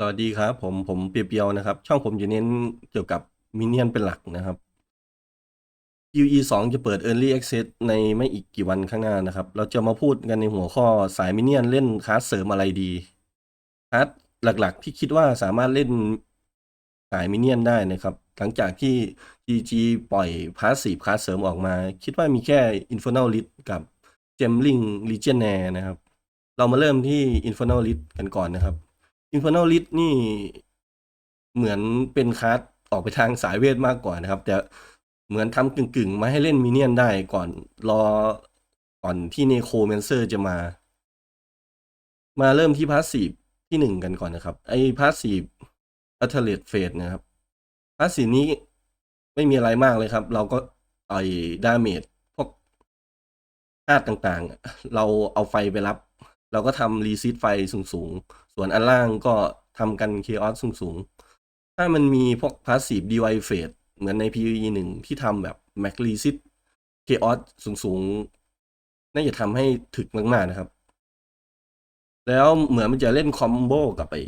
สวัสดีครับผมผมเปียวๆนะครับ ช่องผมจะเน้นเกี่ยวกับมินเนี่ยนเป็นหลักนะครับ UE 2จะเปิด Early Access ในไม่อีกกี่วันข้างหน้านะครับ เราจะมาพูดกันในหัวข้อสายมินเนี่ยนเล่นคลาสเสริมอะไรดีคลาสหลักๆ ที่คิดว่าสามารถเล่นสายมินเนี่ยนได้นะครับ หลังจากที่ GG ปล่อยพาสซีฟคลาสเสริมออกมา คิดว่ามีแค่ Infernal l i t กับ Gemling Legionnaire นะครับ เรามาเริ่มที่ Infernal l i t กันก่อนนะครับ Infernal List นี่เหมือนเป็นคลาสออกไปทางสายเวทมากกว่านะครับ แต่เหมือนทำกึ่งๆ มาให้เล่นมินเนี่ยนได้ก่อนรอก่อนที่เนโคเมนเซอร์จะมา มาเริ่มที่พาสซีฟที่หนึ่งกันก่อนนะครับ ไอ้พาสซีฟอัลเทเลตเฟสนะครับพาสซีฟนี้ไม่มีอะไรมากเลยครับ เราก็ไอ้ดาเมจพวกธาตุต่างๆ เราเอาไฟไปรับ เราก็ทำรีซิตไฟสูงๆส่วนอันล่างก็ทำกันเคออสสูงๆถ้ามันมีพวกพาสซีฟดีไวเฟสเหมือนใน PVE หนึ่งที่ทำแบบแม็กรีซิตเคออสสูงๆน่าจะทำให้ถึกมาก ๆ นะครับ แล้วเหมือนมันจะเล่นคอมโบกับไอ้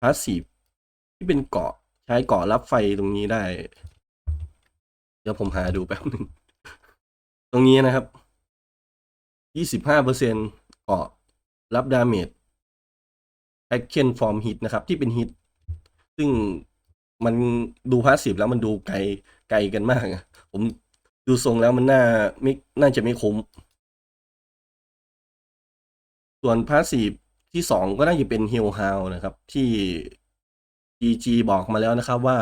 พาสซีฟที่เป็นเกาะใช้เกาะรับไฟตรงนี้ได้ เดี๋ยวผมหาดูแป๊บหนึ่ง ตรงนี้นะครับยี่สิบห้าเปอร์เซ็นเกาะ รับดาเมจแอคเคนฟอร์มฮิตนะครับ ที่เป็นฮิตซึ่งมันดูพาสซีฟแล้วมันดูไกลไกลกันมาก ผมดูทรงแล้วมันน่าไม่น่าจะไม่คุ้ม ส่วนพาสซีฟที่สองก็น่าจะเป็นเฮลฮาวนะครับ ที่ GG บอกมาแล้วนะครับว่า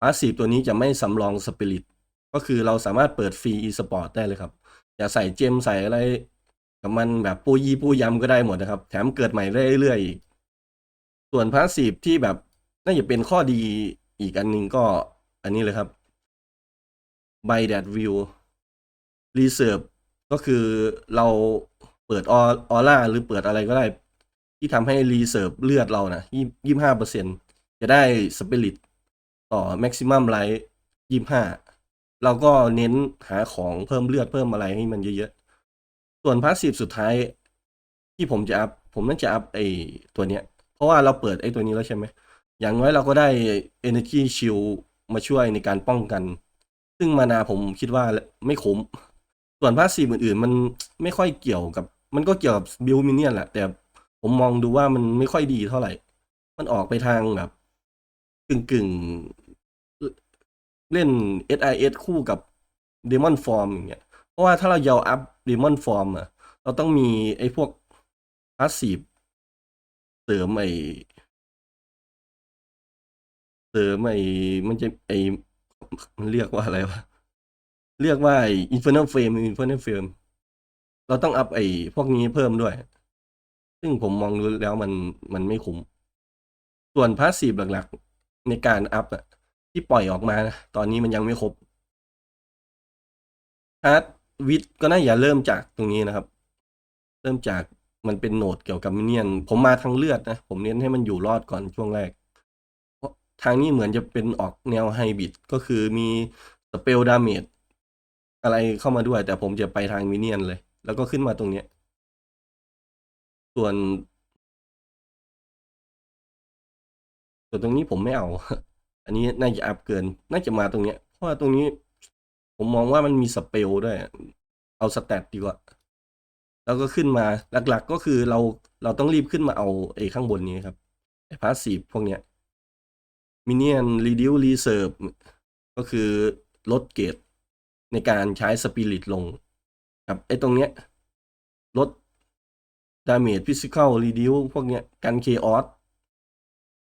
พาสซีฟตัวนี้จะไม่สำรองสปิริตก็คือเราสามารถเปิดฟรี e-sport ได้เลยครับจะใส่เจมใส่อะไร กับมันแบบปูยี่ปูยำก็ได้หมดนะครับ แถมเกิดใหม่เรื่อยๆอีกส่วนพาสซีฟที่แบบน่าจะเป็นข้อดีอีกอันหนึ่งก็อันนี้เลยครับ by that view reserve ก็คือเราเปิดออร่าหรือเปิดอะไรก็ได้ ที่ทำให้รีเซิร์ฟเลือดเรานะยี่ยี่ห้าเปอร์เซ็นจะได้สปิริตต่อแม็กซิมัมไลท์ยี่ห้าเราก็เน้นหาของเพิ่มเลือดเพิ่มอะไรให้มันเยอะๆ ส่วนพาสซีฟสุดท้ายที่ผมจะอัพผมน่าจะอัพไอตัวเนี้ย เพราะว่าเราเปิดไอตัวนี้แล้วใช่ไหม อย่างน้อยเราก็ได้ Energy Shield มาช่วยในการป้องกัน ซึ่งมานาผมคิดว่าไม่คุ้ม ส่วนพาสซีฟอื่นๆ มันไม่ค่อยเกี่ยวกับ มันก็เกี่ยวกับบิลมิเนียนแหละ แต่ผมมองดูว่ามันไม่ค่อยดีเท่าไหร่ มันออกไปทางแบบกึ่งๆเล่น SIS คู่กับ Demon Form อย่างเงี้ย เพราะว่าถ้าเรายาวอัพ Demon Form อะเราต้องมีไอ้พวกพาสซีฟเสริมไอ้เสริมไอ้มันจะไอ้มันเรียกว่าอะไรวะ เรียกว่าไอ้ Infernal Flame Infernal Flame เราต้องอัพไอ้พวกนี้เพิ่มด้วย ซึ่งผมมองดูแล้วมันมันไม่คุ้ม ส่วนพาสซีฟหลักๆ ในการอัพอะที่ปล่อยออกมานะตอนนี้มันยังไม่ครบฮาร์ด วิดก็น่าอย่าเริ่มจากตรงนี้นะครับ เริ่มจากมันเป็นโหนดเกี่ยวกับมิเนียน ผมมาทางเลือดนะ ผมเน้นให้มันอยู่รอดก่อนช่วงแรก เพราะทางนี้เหมือนจะเป็นออกแนวไฮบริดก็คือมีสเปลดาเมจอะไรเข้ามาด้วย แต่ผมจะไปทางมิเนียนเลย แล้วก็ขึ้นมาตรงเนี้ย ส่วนส่วนตรงนี้ผมไม่เอา อันนี้น่าจะอัพเกิน น่าจะมาตรงเนี้ย เพราะว่าตรงนี้ ผมมองว่ามันมีสเปลด้วย เอาสแตทดีกว่า แล้วก็ขึ้นมาหลักๆก็คือเราเราต้องรีบขึ้นมาเอาไอ้ข้างบนนี้ครับไอ้พาสซีฟพวกเนี้ยมินเนี่ยนรีดิวรีเซิร์ฟก็คือลดเกรดในการใช้สปิริตลง ครับไอ้ตรงเนี้ยลดดาเมจฟิสิก a ลรีดิวพวกเนี้ยกันเคออส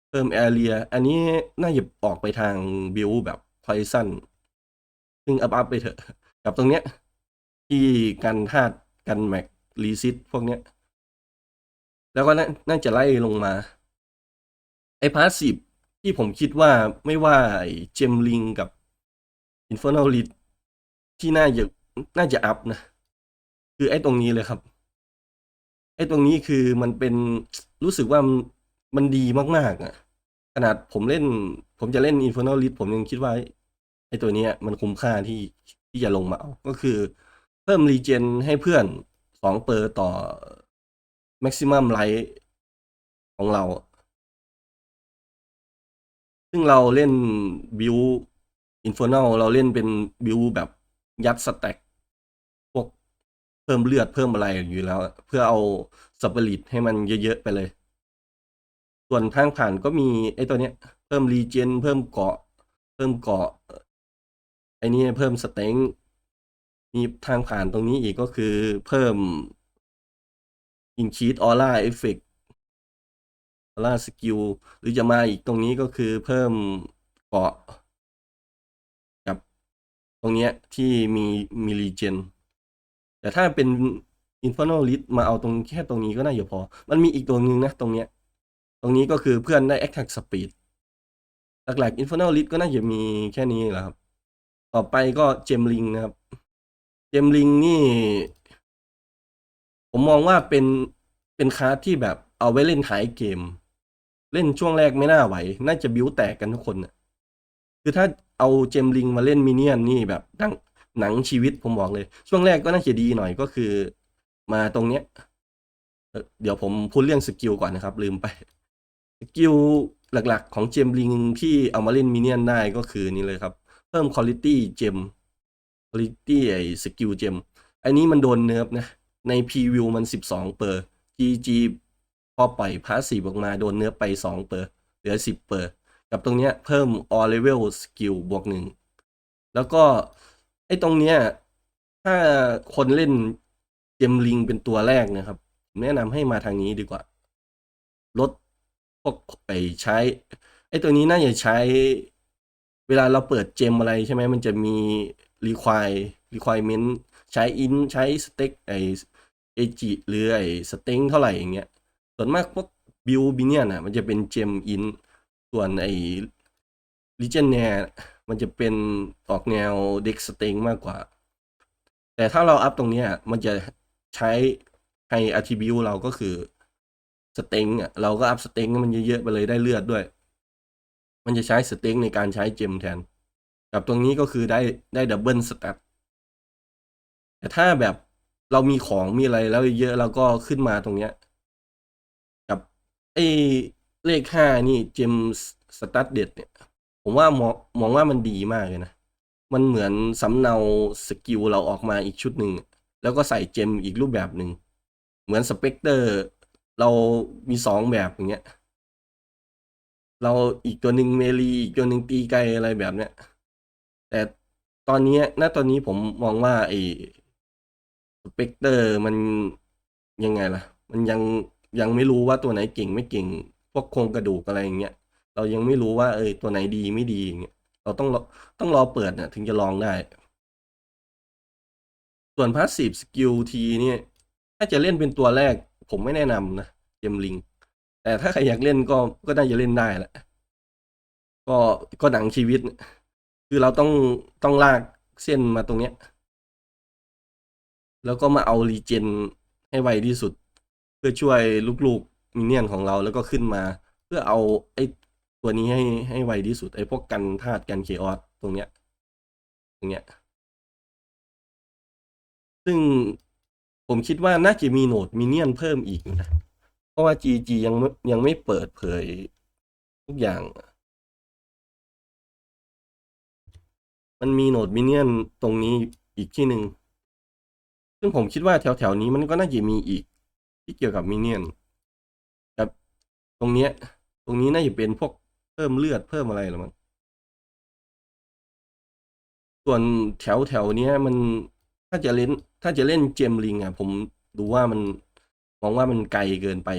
เพิ่มแอเรียอันนี้น่าจะออกไปทางบิวแบบพอซัน ซึ่งอัพอัพไปเถอะ กับตรงเนี้ย ที่กันธาตุกันแม็กรีซิตพวกเนี้ย แล้วก็น่าจะไล่ลงมา ไอ้พาสซีฟที่ผมคิดว่าไม่ว่าเจมลิงกับอินฟ r ร์น l ลิทที่น่าจะน่าจะอัพนะ คือไอ้ตรงนี้เลยครับ ไอ้ตรงนี้คือมันเป็นรู้สึกว่ามันดีมากๆอะ ขนาดผมเล่น ผมจะเล่น Infernal List ผมยังคิดว่า ไอ้ตัวเนี้ยมันคุ้มค่าที่ที่จะลงมาเอาก็คือ เพิ่มรีเจนให้เพื่อนสองเปอร์ต่อ Maximum Light ของเรา ซึ่งเราเล่นบิวอินฟ r นลเราเล่นเป็นบิวแบบยัดสแต็กพวกเพิ่มเลือดเพิ่มอะไรอยู่แล้ว เพื่อเอาสปริตให้มันเยอะ ๆ ไปเลย ส่วนทางผ่านก็มีไอ้ตัวเนี้ย เพิ่มรีเจน เพิ่มเกาะ เพิ่มเกาะ ไอ้นี่เพิ่มสเต็งมีทางผ่านตรงนี้อีกก็คือเพิ่ม increase aura effect aura skill หรือจะมาอีกตรงนี้ก็คือเพิ่มเกาะ กับตรงเนี้ยที่มีมีรีเจน แต่ถ้าเป็น Infernal l i s t มาเอาตรงแค่ตรงนี้ก็น่าจะพอ มันมีอีกตัวหนึ่งนะตรงเนี้ย ตรงนี้ก็คือเพื่อนได้ Attack Speed หลักๆ Infernal l i s t ก็น่าจะมีแค่นี้แหละครับ ต่อไปก็เจมลิงนะครับ เจมลิงนี่ ผมมองว่าเป็นเป็นคาร์ดที่แบบเอาไว้เล่นท้ายเกม เล่นช่วงแรกไม่น่าไหว น่าจะบิ้วแตกกันทุกคนน่ะคือถ้าเอาเจมลิงมาเล่นมินเนี่ยนนี่แบบดังหนังชีวิตผมบอกเลย ช่วงแรกก็น่าจะดีหน่อยก็คือ มาตรงเนี้ย เดี๋ยวผมพูดเรื่องสกิลก่อนนะครับ ลืมไปสกิลหลักๆ ของเจมลิงที่เอามาเล่นมินเนี่ยนได้ก็คือนี่เลยครับ พิ่มคุณ i t y เจมคุณ i t y ไอสกิลเจมอันนี้มันโดนเนิร์ฟนะ ในพรีวิวมัน 12 เปอร์ GG พอปล่อยพาสซีฟออกมาโดนเนื้อไป 2 เปอร์ เหลือ 10 เปอร์ กับตรงเนี้ยเพิ่ม all level skill บวกหนึ่งแล้วก็ ไอ้ตรงเนี้ย ถ้าคนเล่นเจมลิงเป็นตัวแรกนะครับ แนะนำให้มาทางนี้ดีกว่า ลดพวกไปใช้ ไอ้ตัวนี้น่าจะใช้ เวลาเราเปิดเจมอะไรใช่ไหมมันจะมี require requirement ใช้ in ใช้ stake ไอเอจิหรือไอสเต็งเท่าไหร่อย่างเงี้ย ส่วนมากพวกบิวบิเนียนอะมันจะเป็นเจมอิน ส่วนไอลิเจนเนียมันจะเป็นออกแนวเด็กสเต็งมากกว่า แต่ถ้าเราอัพตรงเนี้ยมันจะใช้ให้อาทิบิวเราก็คือสเต็งอะเราก็อัพสเต็งให้มันเยอะๆไปเลยได้เลือดด้วย มันจะใช้สเต็งในการใช้เจมแทน กับตรงนี้ก็คือได้ได้ดับเบิลสแตทแต่ถ้าแบบเรามีของมีอะไรแล้วเยอะเราก็ขึ้นมาตรงเนี้ย กับไอ้เลขห้านี่เจมสตัดเด็ดเนี่ย ผมว่ามองมองว่ามันดีมากเลยนะ มันเหมือนสำเนาสกิลเราออกมาอีกชุดหนึ่ง แล้วก็ใส่เจมอีกรูปแบบหนึ่ง เหมือนสเปกเตอร์ เรามีสองแบบอย่างเงี้ย เราอีกตัวหนึ่งเมลีอีกตัวหนึ่งตีไกลอะไรแบบเนี้ยแต่ตอนนี้ณตอนนี้ผมมองว่าไอ้สเปกเตอร์มันยังไงล่ะ มันยังยังไม่รู้ว่าตัวไหนเก่งไม่เก่ง พวกโครงกระดูกอะไรอย่างเงี้ยเรายังไม่รู้ว่า เออตัวไหนดีไม่ดีอย่างเงี้ยเราต้องรอต้องรอเปิดเนี่ยถึงจะลองได้ ส่วน Passive Skill ทีเนี่ย ถ้าจะเล่นเป็นตัวแรก ผมไม่แนะนำนะเจมลิง แต่ถ้าใครอยากเล่นก็ก็น่าจะเล่นได้แหละก็ก็หนังชีวิต คือเราต้องต้องลากเส้นมาตรงเนี้ย แล้วก็มาเอารีเจนให้ไวที่สุด เพื่อช่วยลูกๆมินเนี่ยนของเราแล้วก็ขึ้นมา เพื่อเอาไอ้ตัวนี้ให้ให้ไวที่สุดไอ้พวกกันธาตุกันเคออสตรงเนี้ย ตรงเนี้ย ซึ่งผมคิดว่าน่าจะมีโหนดมินเนี่ยนเพิ่มอีกนะ เพราะว่า GG ยังยังไม่เปิดเผยทุกอย่าง มันมีโหนดมินเนี่ยนตรงนี้อีกที่หนึ่ง ซึ่งผมคิดว่าแถวๆนี้มันก็น่าจะมีอีก ที่เกี่ยวกับมินเนี่ยนกับตรงเนี้ย ตรงนี้น่าจะเป็นพวกเพิ่มเลือดเพิ่มอะไรหรือมั้งส่วนแถวแถวเนี้ยมันถ้าจะเล่น ถ้าจะเล่นเจมลิงอะ ผมดูว่ามัน มองว่ามันไกลเกินไป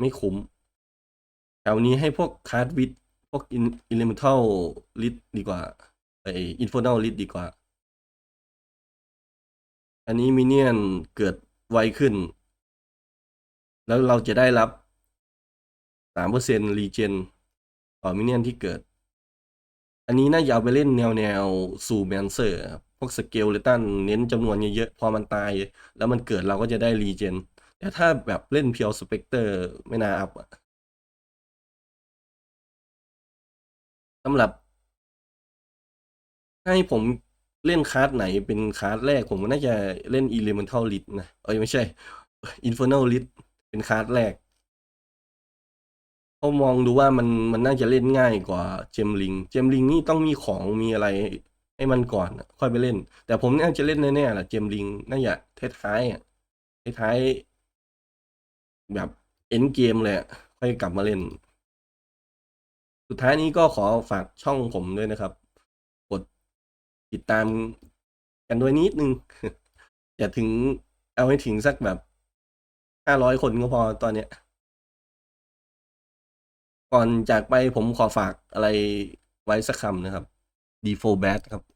ไม่คุ้มแถวนี้ให้พวกคาร์ดวิดพวกอิเลเมนทัลลิดดีกว่าไออินโฟน l ลลิดดีกว่า อันนี้มินเนี่ยนเกิดไวขึ้น แล้วเราจะได้รับสามเปอร์เซ็นต์รีเจนต่อมินเนี่ยนที่เกิด อันนี้น่าจะเอาไปเล่นแนวแนวซูแมนเซอร์ครับพวกสเกลเลตันเน้นจำนวนเยอะๆพอมันตาย แล้วมันเกิดเราก็จะได้รีเจน แต่ถ้าแบบเล่นเพียวสเปกเตอร์ไม่น่าอัพอะสำหรับ ให้ผมเล่นคาร์ดไหนเป็นคาร์ดแรกผมน่าจะเล่น Elemental l i t นะ เอ้ยไม่ใช่ Infernal l i t เป็นคาร์ดแรกเขามองดูว่ามันมันน่าจะเล่นง่ายกว่าเจมลิง เจมลิงนี่ต้องมีของมีอะไรให้มันก่อนค่อยไปเล่น แต่ผมน่าจะเล่นแน่ๆแหละเจมลิงน่าจะท้ายๆอะท้าย แบบเอ็นเกมเลยค่อยกลับมาเล่น สุดท้ายนี้ก็ขอฝากช่องผมด้วยนะครับ กดติดตามกันด้วยนิดนึง อย่าถึงเอาให้ถึงสักแบบห้าร้อยคนก็พอตอนเนี้ย ก่อนจากไปผมขอฝากอะไรไว้สักคำนะครับ d 4 bad ครับ